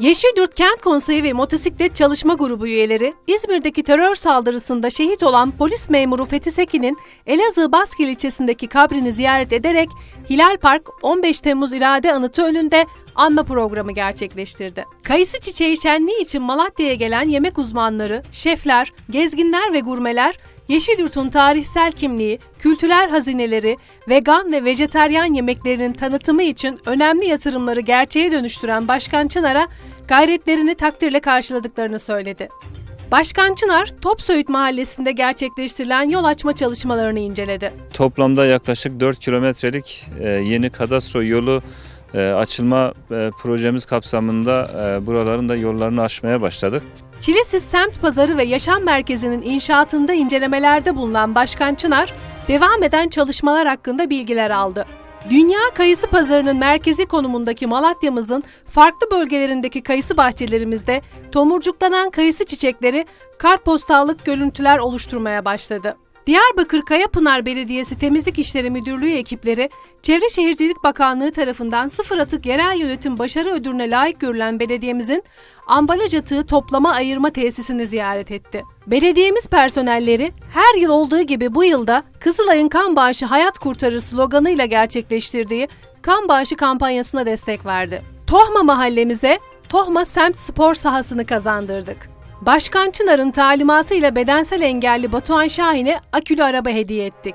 Yeşilyurt Kent Konseyi ve Motosiklet Çalışma Grubu üyeleri İzmir'deki terör saldırısında şehit olan polis memuru Fethi Sekin'in Elazığ Baskil ilçesindeki kabrini ziyaret ederek Hilal Park 15 Temmuz İrade Anıtı önünde anma programı gerçekleştirdi. Kayısı çiçeği şenliği için Malatya'ya gelen yemek uzmanları, şefler, gezginler ve gurmeler Yeşilyurt'un tarihsel kimliği, kültürel hazineleri, vegan ve vejeteryan yemeklerinin tanıtımı için önemli yatırımları gerçeğe dönüştüren Başkan Çınar'a gayretlerini takdirle karşıladıklarını söyledi. Başkan Çınar, Topsöğüt Mahallesi'nde gerçekleştirilen yol açma çalışmalarını inceledi. Toplamda yaklaşık 4 kilometrelik e, yeni kadastro yolu e, açılma e, projemiz kapsamında buraların da yollarını açmaya başladık. Çilesiz Semt Pazarı ve Yaşam Merkezi'nin inşaatında incelemelerde bulunan Başkan Çınar, devam eden çalışmalar hakkında bilgiler aldı. Dünya Kayısı Pazarı'nın merkezi konumundaki Malatya'mızın farklı bölgelerindeki kayısı bahçelerimizde tomurcuklanan kayısı çiçekleri kartpostallık görüntüler oluşturmaya başladı. Diyarbakır Kayapınar Belediyesi Temizlik İşleri Müdürlüğü ekipleri, Çevre Şehircilik Bakanlığı tarafından sıfır atık yerel yönetim başarı ödülüne layık görülen belediyemizin ambalaj atığı toplama ayırma tesisini ziyaret etti. Belediyemiz personelleri her yıl olduğu gibi bu yılda Kızılay'ın kan bağışı hayat kurtarır sloganıyla gerçekleştirdiği kan bağışı kampanyasına destek verdi. Tohma mahallemize Tohma Semt Spor sahasını kazandırdık. Başkan Çınar'ın talimatıyla bedensel engelli Batuhan Şahin'e akülü araba hediye ettik.